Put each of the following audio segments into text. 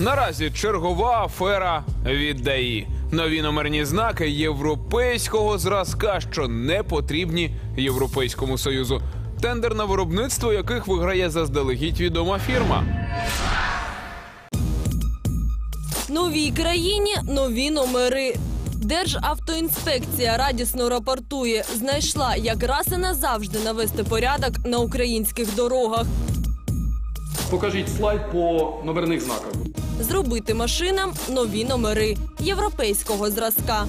Наразі чергова афера віддаї. Нові номерні знаки європейського зразка, що не потрібні Європейському Союзу. Тендер на виробництво яких виграє заздалегідь відома фірма. Новій країні нові номери. Державтоінспекція радісно рапортує, знайшла як раз і назавжди навести порядок на українських дорогах, Покажіть слайд по номерних знаках. Зробити машинам нові номери європейського зразка.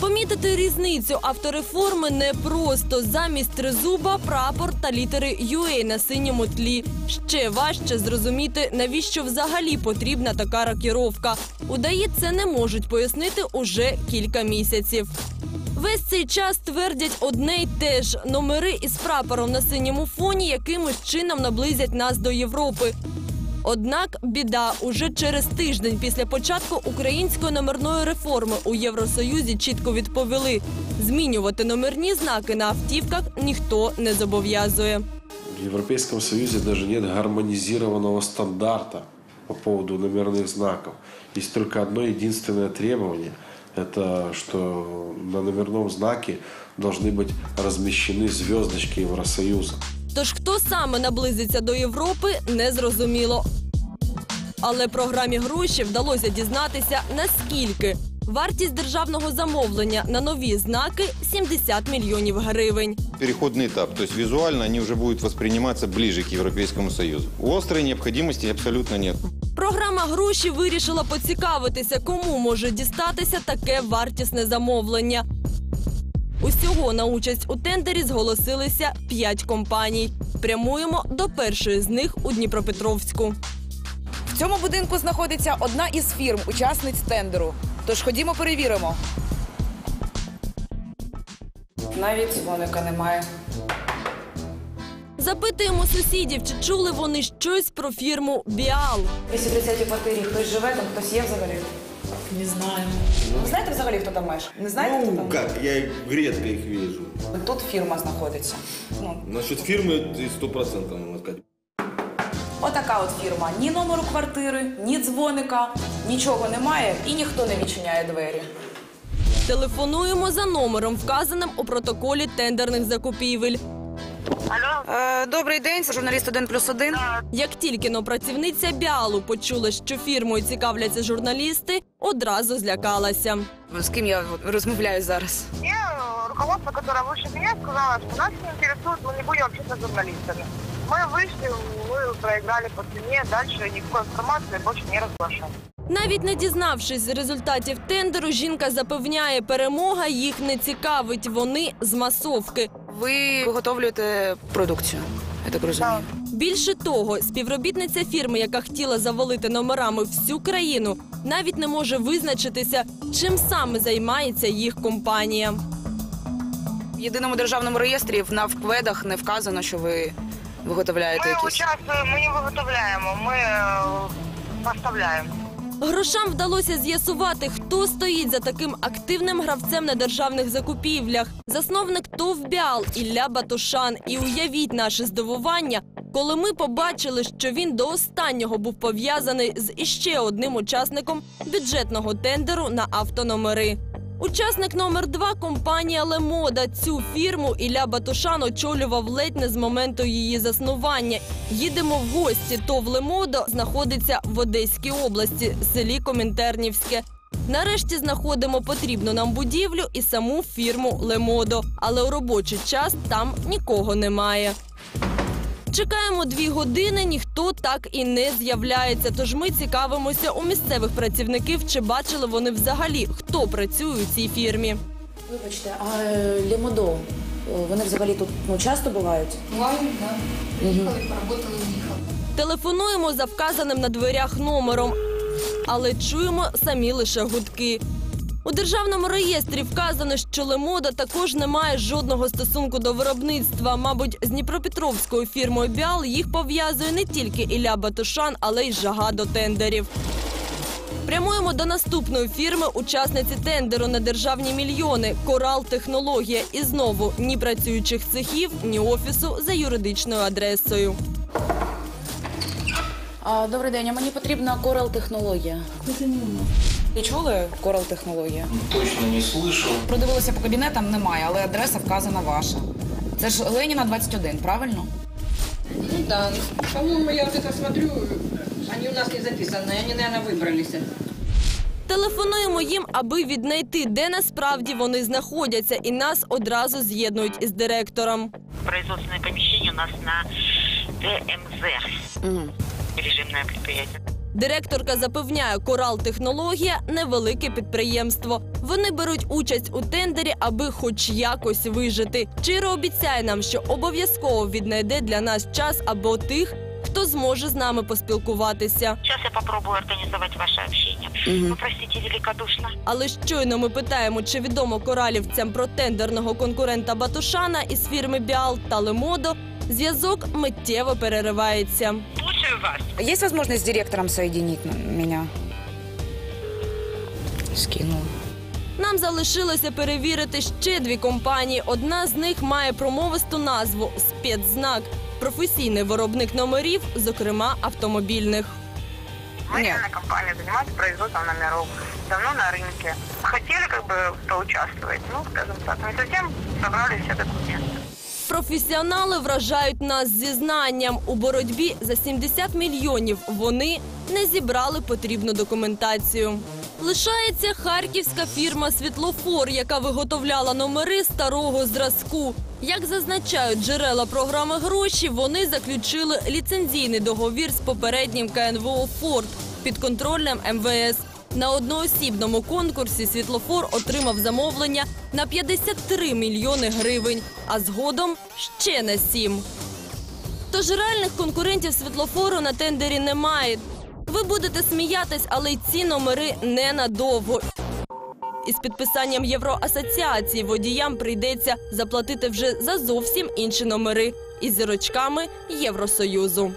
Помітити різницю автореформи непросто. Замість тризуба прапор та літери UA на синьому тлі. Ще важче зрозуміти, навіщо взагалі потрібна така рокіровка. Удаї це не можуть пояснити уже кілька місяців. Весь цей час твердять одне й те ж номери із прапором на синьому фоні якимось чином наблизять нас до Європи. Однак біда уже через тиждень після початку української номерної реформи у Євросоюзі чітко відповіли: змінювати номерні знаки на автівках ніхто не зобов'язує. В Европейском Союзе даже нет гармонизированного стандарта по поводу номерных знаков. Есть только одно единственное требование. Это что на номерном знаке должны быть размещены звездочки Евросоюза. Тож хто саме наблизиться до Європи, не зрозуміло. Але програмі гроші вдалося дізнатися наскільки. Вартість державного замовлення на нові знаки 70 мільйонів гривень. переходный этап. То есть визуально они уже будут восприниматься ближе к Европейскому Союзу. Острой необходимости абсолютно нет. Програма гроші вирішила поцікавитися, кому може дістатися таке вартісне замовлення. Усього на участь у тендері зголосилися п'ять компаній. Прямуємо до першої з них у Дніпропетровську. В цьому будинку знаходиться одна із фірм, учасниць тендеру. Тож ходімо перевіримо. Навіть дзвоника немає. Запитуємо сусідів, чи чули вони щось про фірму Біал. 230 квартирі хтось живе, там хтось є взагалі. Не знаю. Ви знаєте взагалі, хто там мешкає? Не знаєте, хто Ну, там? как, я их редко их вижу. Тут фірма знаходиться. Ну, Насчет фирмы ты сто процентов могу сказать. отака от фірма. Ні номеру квартири, ні дзвоника, нічого немає і ніхто не відчиняє двері. Телефонуємо за номером, вказаним у протоколі тендерних закупівель. Е, добрий день, це журналіст 1 плюс 1. Як тільки но працівниця Біалу почула, що фірмою цікавляться журналісти, одразу злякалася. З ким я розмовляю зараз? Мне э, руководство, которое выше меня, сказало, что нас не интересует, мы не будем общаться с журналистами. Мы вышли, мы проиграли по цене, дальше никакой информации больше не разглашаем. Навіть не дізнавшись з результатів тендеру, жінка запевняє, перемога їх не цікавить. Вони з масовки. Ви виготовлюєте продукцію, я так розумію. Більше того, співробітниця фірми, яка хотіла завалити номерами всю країну, навіть не може визначитися, чим саме займається їх компанія. В єдиному державному реєстрі на вкведах не вказано, що ви виготовляєте Мы якісь. участвуем, мы не выготовляем, мы э, поставляем. Грошам вдалося з'ясувати, хто стоїть за таким активним гравцем на державних закупівлях. Засновник ТОВ «Біал» Ілля Батушан. І уявіть наше здивування, коли ми побачили, що він до останнього був пов'язаний з іще одним учасником бюджетного тендеру на автономери. Учасник номер два компанія Лемода. Цю фірму Ілля Батушан очолював ледь не з моменту її заснування. Їдемо в гості. ТОВ Лемодо знаходиться в Одеській області, селі Комінтернівське. Нарешті знаходимо потрібну нам будівлю і саму фірму Лемодо, але у робочий час там нікого немає. Чекаємо дві години, ніхто так і не з'являється. Тож ми цікавимося у місцевих працівників, чи бачили вони взагалі, хто працює у цій фірмі. Вибачте, а е, Лемодо, е, вони взагалі тут ну, часто бувають? Бывают, да. Приехали, поработали, уехали. Телефонуємо за вказаним на дверях номером, але чуємо самі лише гудки. У державному реєстрі вказано, що Лемода також не має жодного стосунку до виробництва. Мабуть, з Дніпропетровською фірмою Біал їх пов'язує не тільки Ілля Батушан, але й жага до тендерів. Прямуємо до наступної фірми, учасниці тендеру на державні мільйони Корал Технологія. І знову ні працюючих цехів, ні офісу за юридичною адресою. А, добрий день, а мені потрібна корал технологія. Ви чули корал технологія? Точно не слышал. Продивилася по кабінетам, немає, але адреса вказана ваша. Це ж Леніна 21, правильно? Ну да, по-моему, я вот это смотрю, они у нас не записаны, они, наверное, выбрались. Телефонуємо їм, аби віднайти, де насправді вони знаходяться, і нас одразу з'єднують із директором. Производственное помещение у нас на ТМЗ. Режимное предприятие. Директорка запевняє, Корал Технологія невелике підприємство. Вони беруть участь у тендері, аби хоч якось вижити. Чиро обіцяє нам, що обов'язково віднайде для нас час або тих, хто зможе з нами поспілкуватися. Сейчас я попробую организовать ваше общение. Вы простите великодушно. Але щойно ми питаємо, чи відомо коралівцям про тендерного конкурента Батушана із фірми Біал та Лемодо. Зв'язок миттєво переривається Слушаю вас. Є можливість з директором соединити мене? Скинула. Нам залишилося перевірити ще дві компанії. Одна з них має промовисту назву спецзнак, професійний виробник номерів, зокрема автомобільних. Военная компания занимается производством номеров. Давно на рынке. Хотели как бы поучаствовать, ну, скажем так, не совсем собрали все документы. Професіонали вражають нас зізнанням у боротьбі за 70 мільйонів. Вони не зібрали потрібну документацію. Лишається харківська фірма Світлофор, яка виготовляла номери старого зразку. Як зазначають джерела програми гроші, вони заключили ліцензійний договір з попереднім КНВО Форд під контролем МВС. На одноосібному конкурсі світлофор отримав замовлення на 53 мільйони гривень, а згодом ще на 7. Тож реальних конкурентів світлофору на тендері немає. Ви будете сміятись, але й ці номери ненадовго. Із підписанням Євроасоціації водіям прийдеться заплатити вже за зовсім інші номери із зірочками Євросоюзу.